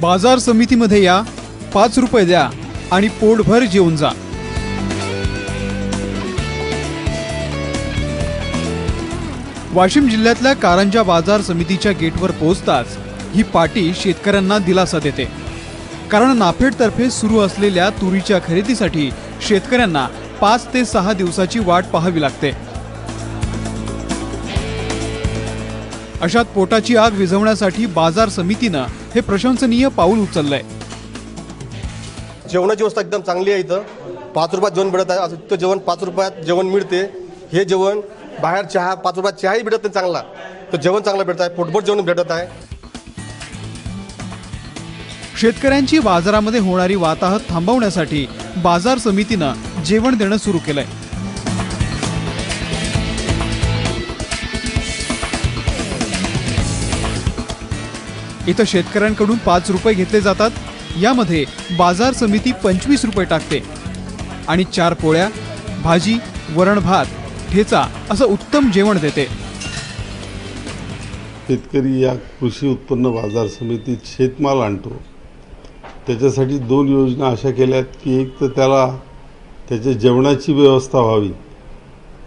बाजार समितीमध्ये या पाच रुपये द्या आणि पोटभर जेवून जा. वाशिम जिल्ह्यातल्या कारंजा बाजार समितीच्या गेटवर पोहोचताच ही पाटी शेतकऱ्यांना दिलासा देते. कारण नाफेडतर्फे सुरू असलेल्या तुरीच्या खरेदीसाठी शेतकऱ्यांना पाच ते सहा दिवसाची वाट पाहावी लागते. अशात पोटाची आग विझवण्यासाठी बाजार समितीनं हे प्रशंसनीय पाऊल उचललंय. जेवणाची व्यवस्था एकदम चांगली आहे इथं. पाच रुपयात जेवण मिळत आहे. असं जेवण पाच रुपयात जेवण मिळते. हे जेवण बाहेर चहा पाच रुपयात चहाही भेटत नाही चांगला. तर जेवण चांगलं भेटत आहे. पोटभर जेवण भेटत आहे. शेतकऱ्यांची बाजारामध्ये होणारी वाताहत थांबवण्यासाठी बाजार समितीनं जेवण देणं सुरू केलंय. इथं शेतकऱ्यांकडून पाच रुपये घेतले जातात. यामध्ये बाजार समिती पंचवीस रुपये टाकते. आणि चार पोळ्या भाजी वरण भात ठेचा असं उत्तम जेवण देते. शेतकरी या कृषी उत्पन्न बाजार समितीत शेतमाल आणतो. त्याच्यासाठी दोन योजना अशा केल्यात की एक तर त्याला त्याच्या जेवणाची व्यवस्था व्हावी.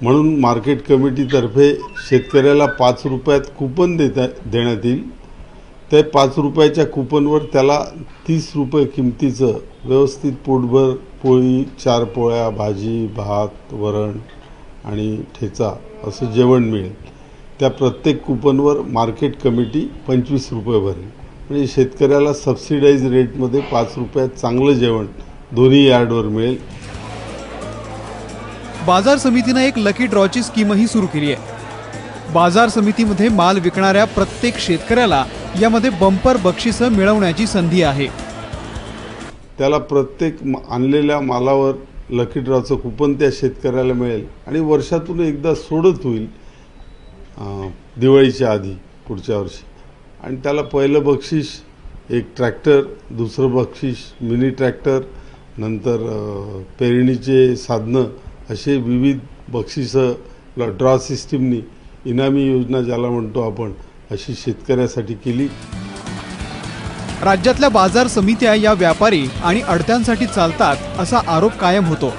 म्हणून मार्केट कमिटीतर्फे शेतकऱ्याला पाच रुपयात कुपन देता देण्यात येईल. ते पाच रुपयाच्या कुपनवर त्याला तीस रुपये किमतीचं व्यवस्थित पोटभर पोळी चार पोळ्या भाजी भात वरण आणि ठेचा असं जेवण मिळेल. त्या प्रत्येक कुपनवर मार्केट कमिटी पंचवीस रुपये भरेल. म्हणजे शेतकऱ्याला सबसिडाईज रेटमध्ये पाच रुपयात चांगलं जेवण दोन्ही यार्डवर मिळेल. बाजार समितीनं एक लकी ड्रॉची स्कीमही सुरू केली आहे. बाजार समितीमध्ये माल विकणाऱ्या प्रत्येक शेतकऱ्याला यामध्ये बंपर बक्षिसं मिळवण्याची संधी आहे. त्याला प्रत्येक म- आणलेल्या मालावर लकी ड्रॉचं कुपन त्या शेतकऱ्याला मिळेल आणि वर्षातून एकदा सोडत होईल दिवाळीच्या आधी पुढच्या वर्षी. आणि त्याला पहिलं बक्षीस एक ट्रॅक्टर दुसरं बक्षीस मिनी ट्रॅक्टर नंतर पेरणीचे साधनं असे विविध बक्षिसं ड्रॉ सिस्टीमनी इनामी योजना ज्याला म्हणतो आपण अशी शेतकऱ्यासाठी केली. राज्यातल्या बाजार समित्या या व्यापारी आणि अडत्यांसाठी चालतात असा आरोप कायम होतो.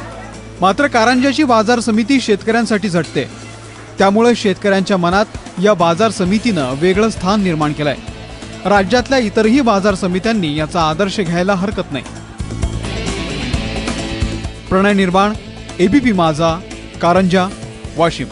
मात्र कारंजाची बाजार समिती शेतकऱ्यांसाठी झटते. त्यामुळे शेतकऱ्यांच्या मनात या बाजार समितीनं वेगळं स्थान निर्माण केलंय. राज्यातल्या इतरही बाजार समित्यांनी याचा आदर्श घ्यायला हरकत नाही. प्रणय निर्माण एबीपी माझा कारंजा वाशिम.